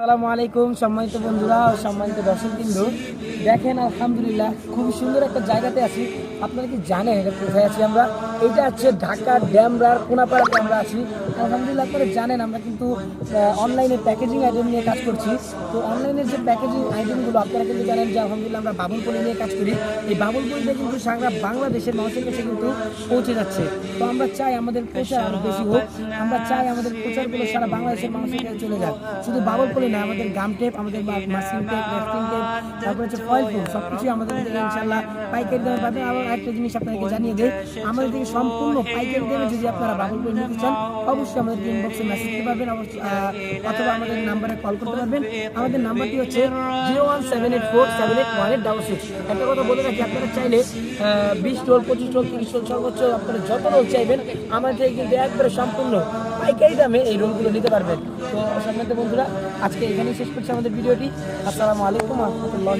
আসসালামু আলাইকুম, সম্মানিত বন্ধুরা ও সম্মানিত দর্শক বিন্দু দেখেন, আলহামদুলিল্লাহ, খুবই সুন্দর একটা জায়গাতে আছি। আপনারা কি জানেন এটা কোথায় আছি আমরা? এটা হচ্ছে ঢাকা ড্যামরার কোনাপাড়াতে আমরা আছি। আলহামদুলিল্লাহ, আপনারা জানেন, আমরা কিন্তু অনলাইনে প্যাকেজিং আইটেম নিয়ে কাজ করছি। তো অনলাইনের যে প্যাকেজিং আইটেমগুলো আপনারা কিন্তু জানেন যে আলহামদুলিল্লাহ আমরা বাবুলপুরি নিয়ে কাজ করি। এই বাবুলপুরিটা কিন্তু সারা বাংলাদেশের মানুষের কাছে কিন্তু পৌঁছে যাচ্ছে। তো আমরা চাই আমাদের প্রচার বেশি হোক। আমরা চাই আমাদের প্রচারগুলো সারা বাংলাদেশের মানুষের কাছে চলে যাক। শুধু বাবুলপুরি না আমাদের গাম টেপ আমাদের মাসিং টেপ রেফটিং টেপ তারপরে হচ্ছে ফয়েল ফুল সব কিছুই আমাদের থেকে ইনশাল্লাহ পাইকারি দামে পাবেন। আবার একটা জিনিস আপনাদেরকে জানিয়ে দেয় আমাদের থেকে সম্পূর্ণ পাইকারি দামে যদি আপনারা বাবুলপুরি নিতে চান অবশ্যই আমাদের ইনবক্সে মেসেজ দিতে পারবেন অবশ্যই, অথবা আমাদের নাম্বারে কল করতে পারবেন। আমাদের নাম্বারটি হচ্ছে zero one seven eight four seven eight one eight double six একটা কথা বলে রাখি আপনারা চাইলে বিশ রোল পঁচিশ রোল তিরিশ রোল সর্বোচ্চ আপনারা যত রোল চাইবেন আমাদের কিন্তু একবারে সম্পূর্ণ পাইকারি দামে এই রোলগুলো নিতে পারবেন। তো সম্মানিত বন্ধুরা, আজকে এখানেই শেষ করছি আমাদের ভিডিওটি। আসসালামু আলাইকুম আহমতুল্লাহ